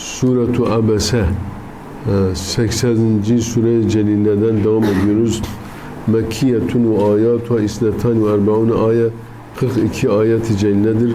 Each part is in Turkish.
Suratu Abese ee, 80. Sure-i Celile'den devam ediyoruz. Mekkiyetun ve ayatu isnetan ve erbaun ayet 42 ayet-i celiledir.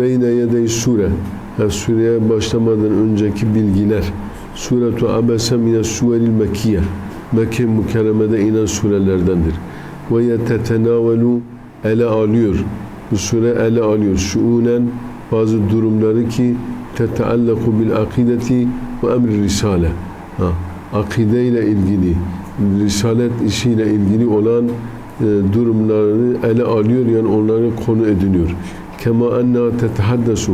Beyne yedey sure yani sureye başlamadan önceki bilgiler. Suratu Abese mine suveril Mekkiye Mekke mükerremede inen surelerdendir. Ve yetetenavelu ele alıyor. Bu sure ele alıyor. Şuunen bazı durumları ki teteallaku bil akideti ve emri risale. Ha, akide ile ilgili, risalet işiyle ilgili olan e, durumlarını ele alıyor yani onları konu ediniyor. Kema enna tetehaddesu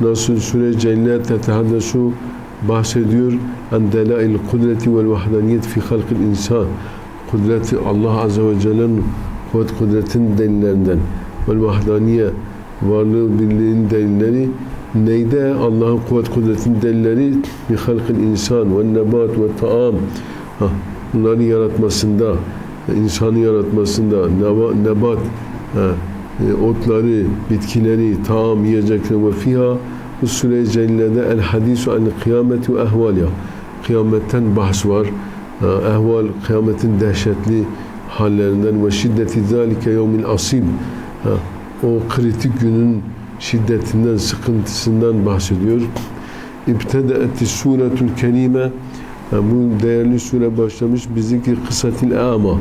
nasıl süre celle tetehaddesu bahsediyor. en delail kudreti vel vahdaniyet fi halkil insan kudreti Allah Azze ve Celle'nin kuvvet kudretin delillerinden. Vel vahdaniye varlığı birliğin delilleri neyde? Allah'ın kuvvet kudretinin delilleri bir halkın insan ve nebat ve taam. Ha, bunları yaratmasında insanı yaratmasında neba, nebat e, otları, bitkileri, taam, yiyecekleri ve fiha bu sure-i cellede el hadisu an kıyameti ve ehvalya kıyametten bahs var. Ehval kıyametin dehşetli hallerinden ve şiddeti zalike yevmil asib o kritik günün şiddetinden, sıkıntısından bahsediyor. İbtede'eti suretul kerime yani bu değerli sure başlamış. Bizimki kısatil ama.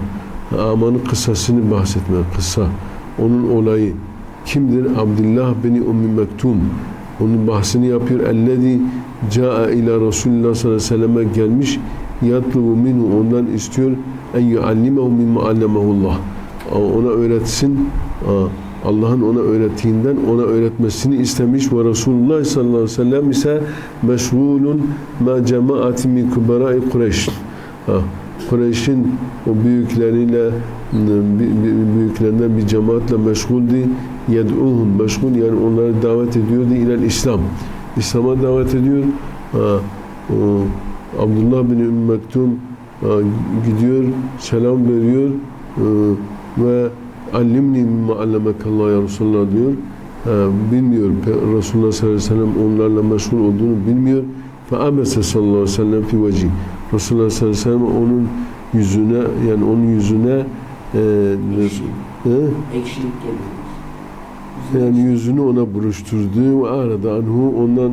Amanın kısasını bahsetme kısa. Onun olayı kimdir? Abdullah bin Ummi Mektum. Onun bahsini yapıyor. Ellezi caa ila Resulullah sallallahu aleyhi ve selleme gelmiş. Yatlubu minhu ondan istiyor. En yuallimehu mimma allemehullah ona öğretsin Allah'ın ona öğrettiğinden ona öğretmesini istemiş ve Resulullah sallallahu aleyhi ve sellem ise meşgulun ma cemaati min kubarai Kureyş. Kureyş'in o büyükleriyle büyüklerinden bir cemaatle meşguldü. Yed'uhum meşgul yani onları davet ediyordu ile İslam. İslam'a davet ediyor. Ha, o, Abdullah bin Ümmü Mektum gidiyor, selam veriyor ha, ve allimni mimma allemekallah ya Resulullah diyor. Ha, bilmiyor. Resulullah sallallahu aleyhi ve sellem onlarla meşgul olduğunu bilmiyor. Fe abese sallallahu aleyhi ve sellem fi veci. Resulullah sallallahu aleyhi ve sellem onun yüzüne yani onun yüzüne e, e, Ekşilik yani yüzünü ona buruşturdu ve arada anhu ondan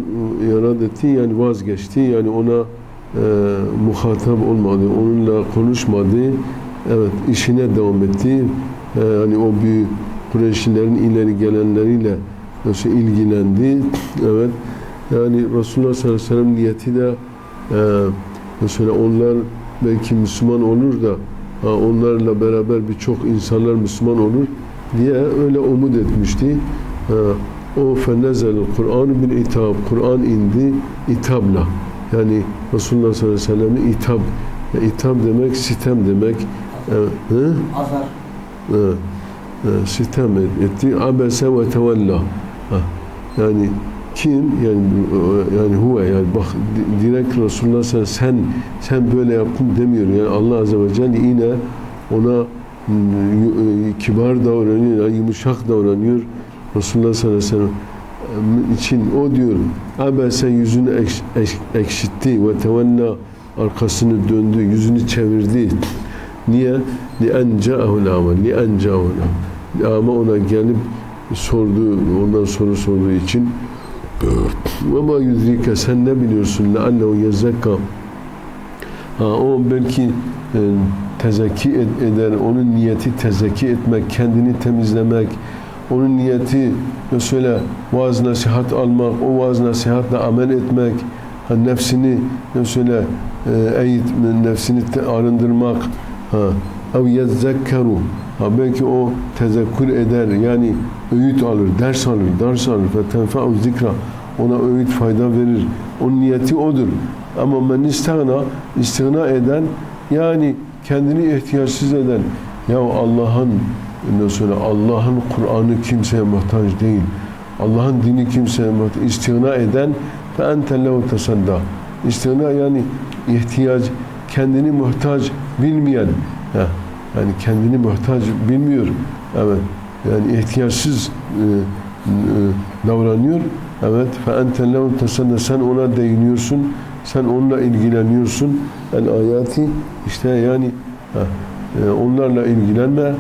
irad etti yani vazgeçti yani ona e, muhatap olmadı onunla konuşmadı evet işine devam etti e, hani o büyük Kureyşlilerin ileri gelenleriyle nasıl ilgilendi evet yani Resulullah sallallahu aleyhi ve sellem niyeti de e, mesela onlar belki Müslüman olur da ha, onlarla beraber birçok insanlar Müslüman olur diye öyle umut etmişti. Ha, o fennezel Kur'an bil itab. Kur'an indi itabla. Yani Resulullah sallallahu aleyhi ve sellem'e itab. Ya, itab demek sitem demek. E? Azar. E, e, sitem etti. Abese ve tevella. Yani kim yani yani huve yani bak di- direkt Resulullah sellem sen sen böyle yaptın demiyor. Yani Allah azze ve celle yine ona y- kibar davranıyor yani yumuşak davranıyor. Resulullah sallallahu aleyhi ve sellem için o diyor Abi sen yüzünü ekş, ekş- ekşitti ve tevella arkasını döndü yüzünü çevirdi. Niye ca'ahul ama li en ca'ahul ama ona gelip sordu ondan soru sorduğu için ve ma yudrike sen ne biliyorsun? Leallehu yezzekka ha, o belki e, tezekki ed- eder onun niyeti tezekki etmek kendini temizlemek onun niyeti mesela vaaz nasihat almak o vaaz nasihatla amel etmek ha, nefsini mesela e, eğit nefsini arındırmak ha ev yezzekkeru ha belki o tezekkür eder yani öğüt alır ders alır ders alır ve tenfa'u zikra ona öğüt fayda verir onun niyeti odur Ama men istagna, istigna eden yani kendini ihtiyaçsız eden ya Allah'ın sonra Allah'ın Kur'an'ı kimseye muhtaç değil. Allah'ın dini kimseye muhtaç. İstigna eden fe ente lehu tasadda. İstigna yani ihtiyaç, kendini muhtaç bilmeyen. Ha, yani kendini muhtaç bilmiyor. Evet. Yani ihtiyaçsız e, e, davranıyor. Evet. Fe ente lehu tasadda. Sen ona değiniyorsun. Sen onunla ilgileniyorsun. El ayati işte yani ha, e, onlarla ilgilenme.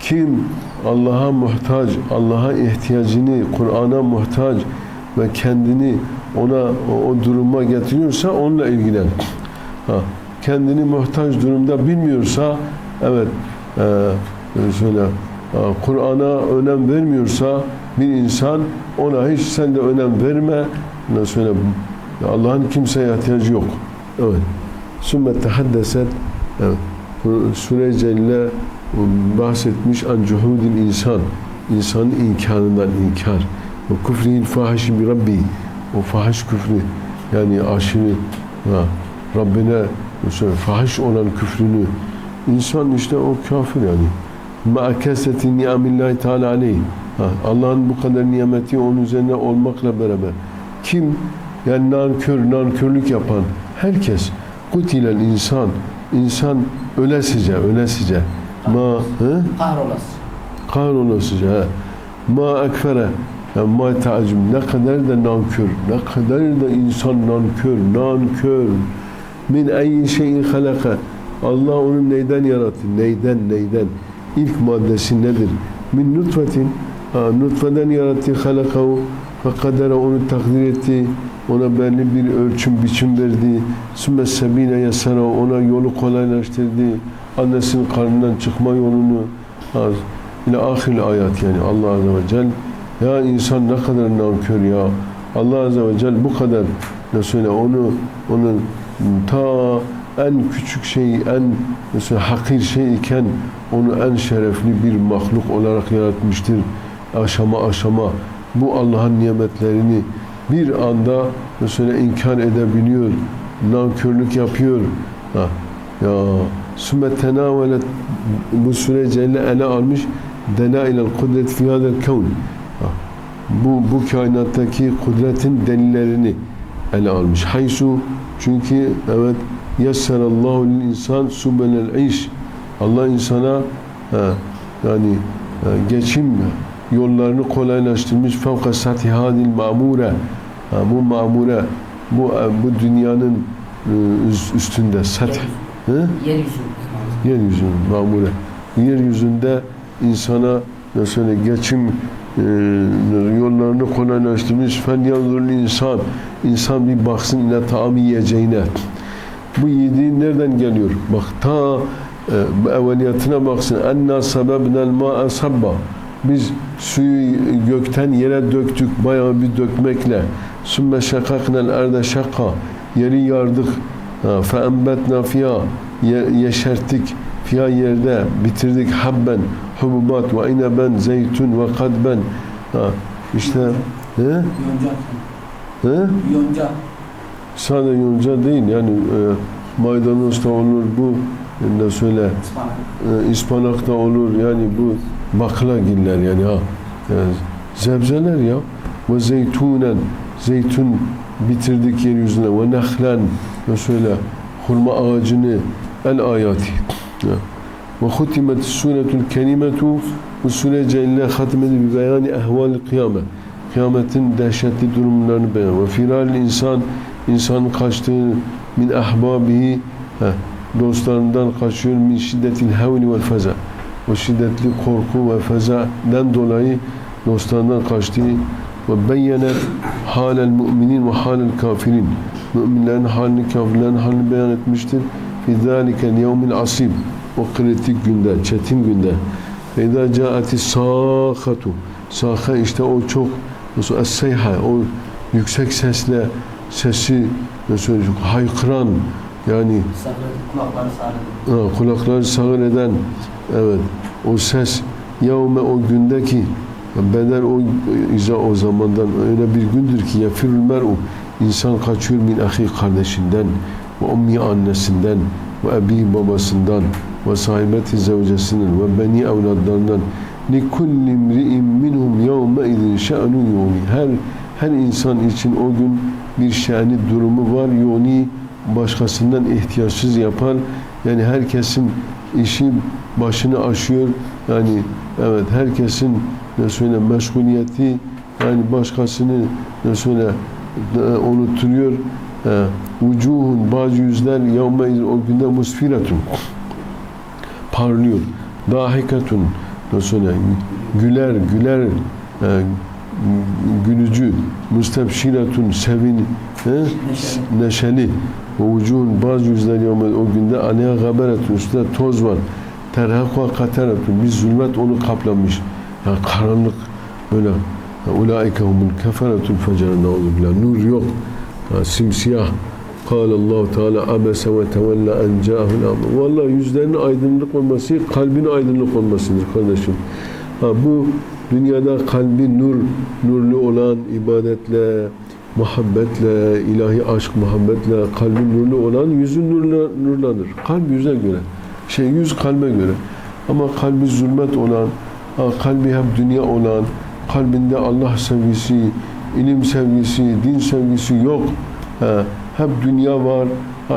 Kim Allah'a muhtaç, Allah'a ihtiyacını, Kur'an'a muhtaç ve kendini ona o, o duruma getiriyorsa onunla ilgilen. Ha, kendini muhtaç durumda bilmiyorsa evet e, şöyle e, Kur'an'a önem vermiyorsa bir insan ona hiç sen de önem verme. Ondan sonra Allah'ın kimseye ihtiyacı yok. Evet. Sümme tehaddeset evet. Sure Celle bahsetmiş an cuhudil insan. İnsanın inkarından inkar. Ve küfrihil fahişi bir Rabbi. O fahiş küfrü yani aşırı ha, Rabbine mesela fahiş olan küfrünü insan işte o kafir yani. Ma kesreti ni'amillahi teala aleyh. Allah'ın bu kadar nimeti onun üzerine olmakla beraber kim yani nankör, nankörlük yapan herkes kutilel insan insan ölesice, ölesice ma hı? Kahrolası. kahrolasıca ha. ma ekfere yani ma tacim ne kadar da nankör ne kadar da insan nankör nankör min eyyi şeyin halaka. Allah onu neyden yarattı? Neyden neyden? İlk maddesi nedir? Min nutfetin ha, nutfeden yarattı halakahu ve kadere onu takdir etti. Ona belli bir ölçüm biçim verdi. Sümme sebine yasara ona yolu kolaylaştırdı. Annesinin karnından çıkma yolunu. Az ile ahir ayet yani Allah Azze ve Celle. Ya insan ne kadar nankör ya. Allah Azze ve Celle bu kadar söyle onu onun ta en küçük şey en mesela hakir şey iken onu en şerefli bir mahluk olarak yaratmıştır. Aşama aşama bu Allah'ın nimetlerini bir anda mesela inkar edebiliyor nankörlük yapıyor. Ha, ya sümme tenavelet bu süre Celle ele almış delailel kudret fi hadel kevn. Bu, bu kainattaki kudretin delillerini ele almış. Haysu çünkü evet yesserallahu lil insan subelel iş Allah insana ha, yani ha, geçim yollarını kolaylaştırmış fevka satihadil mamure ha, bu mamure bu, bu dünyanın e, üstünde? Yeryüzü. yeryüzünün mamure. Yeryüzünde insana mesela geçim e, yollarını kolaylaştırmış. Fen yanzurul insan. İnsan bir baksın ile taam yiyeceğine. Bu yediği nereden geliyor? Bak ta e, evveliyatına baksın. Enna sebebnel ma'a sabba. Biz suyu gökten yere döktük bayağı bir dökmekle. Sümme şakaknel erde şakka. Yeri yardık. Fe embetna fiyâ yeşerttik fiya yerde bitirdik habben, hububat ve ineben, zeytun ve kadben. Ha, işte he? Yonca. He? Yonca. Sadece yonca değil yani e, maydanoz da olur bu ne söyle Ispanak. e, ispanak da olur yani bu baklagiller yani ha. Yani zebzeler ya ve zeytunen zeytun bitirdik yeryüzüne ve nehlen ne söyle hurma ağacını el ayati ya. Ve hutimet suretul kelimetu bu sure Celle hatmedi bir beyani ehval kıyamet kıyametin dehşetli durumlarını beyan ve firal insan insanın kaçtığı min ahbabihi dostlarından kaçıyor min şiddetil hevli vel feza o şiddetli korku ve fezaden dolayı dostlarından kaçtığı ve beyyenet halel müminin ve halel kafirin müminlerin halini kafirlerin halini beyan etmiştir fi zâlikel yevmil asib o kritik günde, çetin günde. Ve idâ câeti sâhatu. Sâha işte o çok nasıl es-seyha o yüksek sesle sesi nasıl haykıran yani. Kulakları sağır eden evet. O ses yevme o gündeki bedel o iza o zamandan öyle bir gündür ki yefirül mer'u İnsan kaçıyor min ahi kardeşinden ve ummi annesinden ve ebi babasından ve sahibeti zevcesinden ve beni li kulli imri'in minhum yevme idin şe'nu yuni her her insan için o gün bir şe'ni durumu var yuni başkasından ihtiyaçsız yapar yani herkesin işi başını aşıyor yani evet herkesin ne söyle meşguliyeti yani başkasını ne söyle e, unutturuyor. E, Vucuhun bazı yüzler yevme o günde musfiratun parlıyor. Dahikatun söyle güler güler e, gülücü müstebşiratun sevin he? Neşeli. ve vucuhun bazı yüzler yevme o günde aleyha gaberetun üstünde toz var. Terhakva kateretun bir zulmet onu kaplamış. Yani karanlık böyle ulaike humul keferetul fecere nauzubillah. Nur yok. Simsiyah. Allahu Teala abese ve tevella en câhul amr. Vallahi yüzlerinin aydınlık olması, kalbin aydınlık olmasıdır kardeşim. Ha, bu dünyada kalbi nur, nurlu olan ibadetle, muhabbetle, ilahi aşk muhabbetle, kalbi nurlu olan yüzün nurla, nurlanır. Kalp yüze göre. Şey yüz kalbe göre. Ama kalbi zulmet olan, kalbi hep dünya olan, kalbinde Allah sevgisi, ilim sevgisi, din sevgisi yok. Ha, hep dünya var.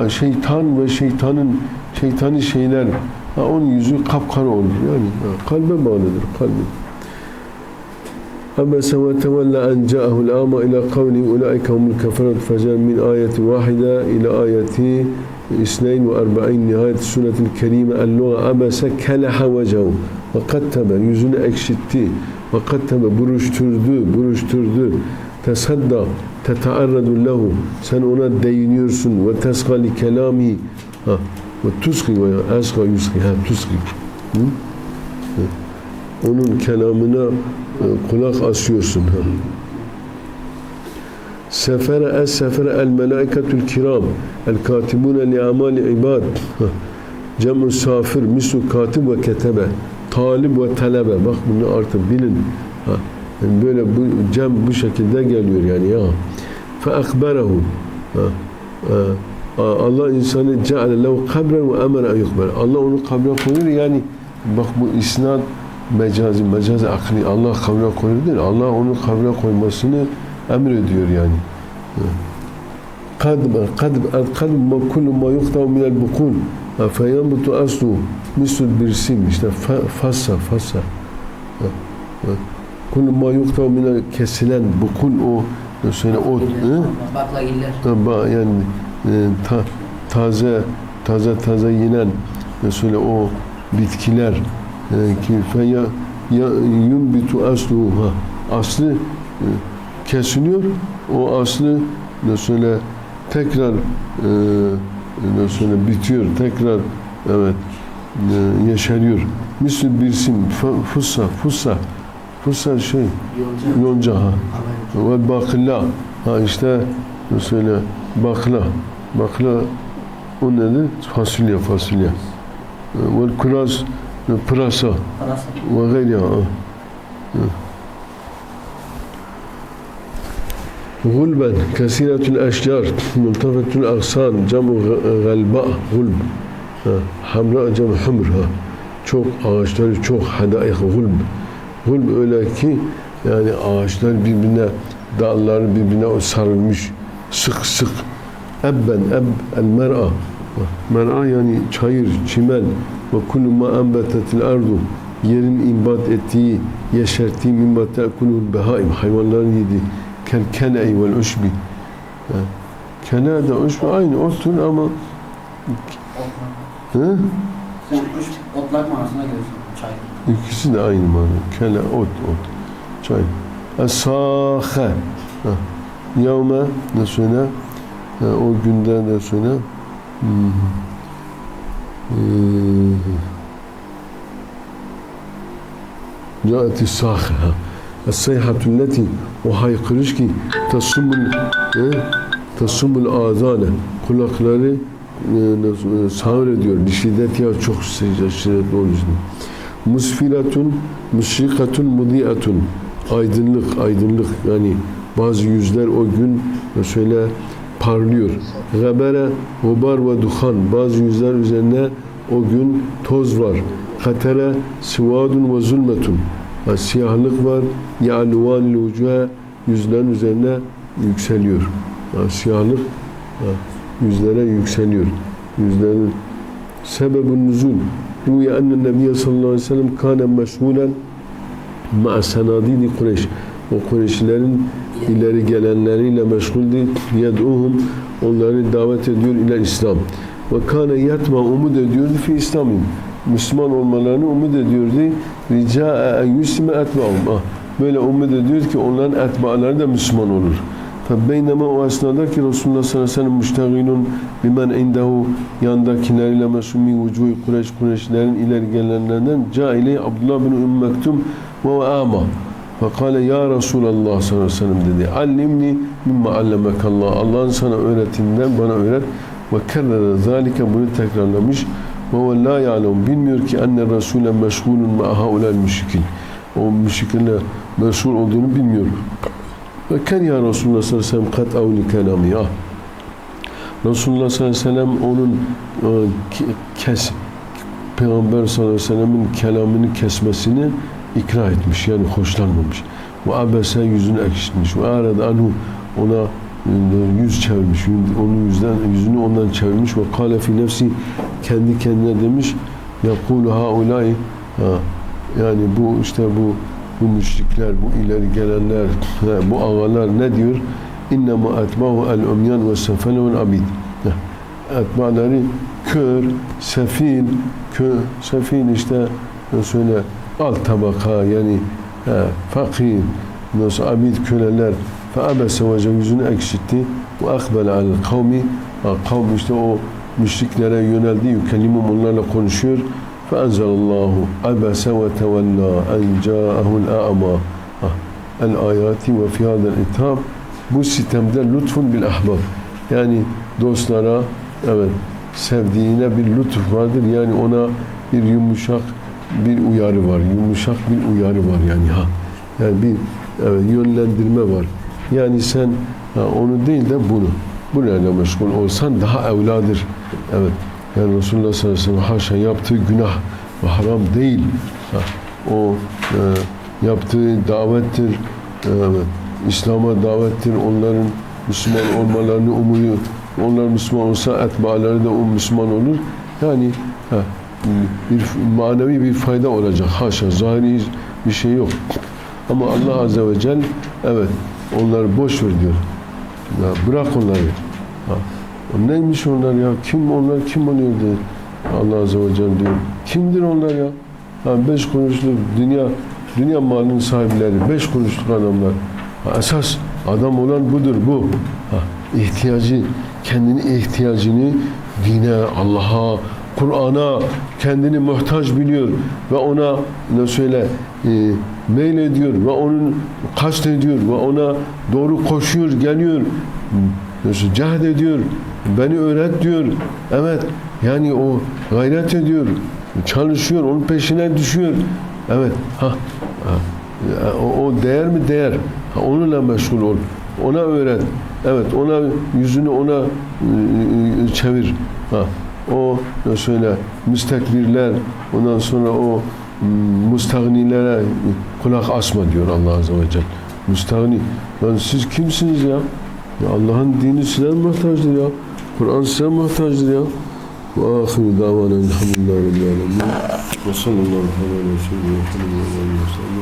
Şeytan ve şeytanın şeytani şeyler onun yüzü kapkara olur. Yani kalbe bağlıdır kalbi. En ca'ahul ama ila kavli ulaike humul keferat fecer min ayeti vahide ila ayeti isneyn ve arba'in nihayet suretil kerime el-luğa abese keleha vecahu ve kattebe yüzünü ekşitti ve kattebe buruşturdu buruşturdu tesadda tetearradu lehu. Sen ona değiniyorsun. Ve tesga li kelami. Ha, ve tuski ve esga yuski. Ha tuski. Onun kelamına e, kulak asıyorsun. Ha. Sefere es sefere el melaiketul kiram. El katibune li amali ibad. Ha. cem safir misu katib ve ketebe. Talib ve talebe. Bak bunu artık bilin. Ha. Böyle bu cem bu şekilde geliyor yani ya. Fe akberehu. Allah insanı ceale lehu kabren ve emere en yukber Allah onu kabre koyuyor yani. Bak bu isnad mecazi, mecazi akli Allah kabre koyuyor değil. Allah onu kabre koymasını emrediyor yani. ma kullu ma yuqta min al bukun fa yanbutu aslu misl birsim işte fa- fassa kullu ma yuqta min al kesilen bukun o söyle hı? Baklagiller. Ba- yani e, ta, taze taze taze yenen mesela o bitkiler e, ki fe ya, ya yunbitu asluha aslı e, kesiliyor o aslı mesela tekrar e, mesela bitiyor tekrar evet e, yeşeriyor misal bir sim f- fussa fussa fussa şey Yolcu. yonca ha Haber. ve bakla ha işte mesela bakla bakla o nedir? Fasulye fasulye. Ve kuraz pırasa Parası. ve gayriha. غلبا كثيرة الأشجار ملتفة الأغصان جمع غ- غلباء غلب Ha, Hamra cem humr ha. Çok ağaçları çok hadaik gulb. Gulb öyle ki yani ağaçlar birbirine dalları birbirine sarılmış sık sık. Ebben eb el mer'a. Mer'a yani çayır, çimen ve kullu ma enbetetil ardu yerin imbat ettiği, yeşerttiği mimma te'kulul behaim hayvanların yediği kel kele'i vel uşbi. Ha, Kele de uşbi aynı ottur ama hı? Sen üç otlar manasına geliyorsun. İkisi de aynı mana. Kele, ot, ot. Çay. Es-sâhe. Ha. Yevme ne söyle? Ha, O günden de söyle. Hmm. Câeti sâhe. ha. Es-seyhatü leti o haykırış ki tasumul e, tasumul azane kulakları e, sağır ediyor. Şiddet ya çok şiddetli olduğu için. Musfilatun, müşrikatun, mudiatun. Aydınlık, aydınlık yani Bazı yüzler o gün şöyle parlıyor. Gabere, gubar ve duhan. Bazı yüzler üzerine o gün toz var. Katere, sivadun ve zulmetun. Siyahlık var. Ya'luvan lucuha yüzlerin üzerine yükseliyor. Siyahlık yüzlere yükseliyor. Yüzlerin sebebun nuzul. Rüya enne Nebiye sallallahu aleyhi ve sellem kâne meşgulen ma'a senadidi Kureyş. O Kureyşlerin ileri gelenleriyle meşguldü. Yed'uhum onları davet ediyor ile İslam. Ve kâne yatma umut ediyordu fi İslam'ın. Müslüman olmalarını umut ediyordu. Rica'a en yuslime etba'um. Ah, böyle umut ediyor ki onların etba'ları da Müslüman olur. Febeynema o esnada ki Resulullah sallallahu aleyhi ve sellem müştagilun bimen indehu yandakileriyle mesul min vücuhi Kureyş Kureyşlerin ileri gelenlerinden caile Abdullah bin Ümmü Mektum ve ama Fekale ya Resulallah sallallahu aleyhi ve sellem dedi. Allimni mimma allemekallah. Allah'ın sana öğretimden bana öğret. Ve kerrere zalike bunu tekrarlamış. Ve huve la ya'lem. Bilmiyor ki enne Resul'e meşgulun ma haulel müşrikin. O müşriklerle meşgul olduğunu bilmiyor. Ve ken ya Resulullah sallallahu aleyhi ve sellem kat avli kelami ya. Resulullah sallallahu aleyhi ve sellem onun e, ke- kes Peygamber sallallahu aleyhi ve sellemin kelamını kesmesini ikra etmiş yani hoşlanmamış. Ve abese yüzünü ekşitmiş. Ve arada anhu ona e, yüz çevirmiş. Onun yüzden yüzünü ondan çevirmiş ve kâle fi nefsi kendi kendine demiş yakulu haulâi ha, yani bu işte bu bu müşrikler, bu ileri gelenler, bu ağalar ne diyor? İnnemâ etbâhu el umyan ve sefele vel abid. Ha, Etbaları kör, sefil, kö, sefil işte söyle alt tabaka yani ha, fakir, nasıl abid köleler fe abese ve yüzünü ekşitti ve akbel al kavmi kavm işte o müşriklere yöneldi yükellimum onlarla konuşuyor tevella en ca'ahul a'ma Ha, el ayati ve fi hadel itab bu sistemde lütfun bil ahbab yani dostlara evet sevdiğine bir lütuf vardır. Yani ona bir yumuşak bir uyarı var. Yumuşak bir uyarı var yani ha. Yani bir evet, yönlendirme var. Yani sen ha, onu değil de bunu. Bunlarla meşgul olsan daha evladır. Evet yani Resulullah sallallahu aleyhi ve sellem haşa yaptığı günah ve haram değil. Ha, o e, yaptığı davettir evet, İslam'a davettir. Onların Müslüman olmalarını umuyor. Onlar Müslüman olsa etbaaları da o Müslüman olur. Yani ha, bir manevi bir fayda olacak. Haşa zahiri bir şey yok. Ama Allah Azze ve Celle evet onları boş ver diyor. Ya bırak onları. Ha. Neymiş onlar ya? Kim onlar? Kim oluyor diyor Allah Azze ve Celle diyor. Kimdir onlar ya? Ha, beş kuruşluk dünya dünya malının sahipleri beş kuruşluk adamlar. Ha, esas adam olan budur bu. Ha, ihtiyacı kendini ihtiyacını dine Allah'a Kur'an'a kendini muhtaç biliyor ve ona ne söyle e, mail ediyor ve onun kast ediyor ve ona doğru koşuyor geliyor cahd ediyor beni öğret diyor evet yani o gayret ediyor çalışıyor onun peşine düşüyor evet ha, ha. O, o değer mi değer ha, onunla meşgul ol ona öğret evet ona yüzünü ona e, e, çevir ha o söyle müstekbirler ondan sonra o mustagnilere kulak asma diyor Allah Azze ve Celle. Müstagni. Lan siz kimsiniz ya? Ya Allah'ın dini size muhtaçtır ya. Kur'an size muhtaçtır ya. Ve ahiru davana elhamdülillahi rabbil alemin. Ve sallallahu aleyhi ve sellem.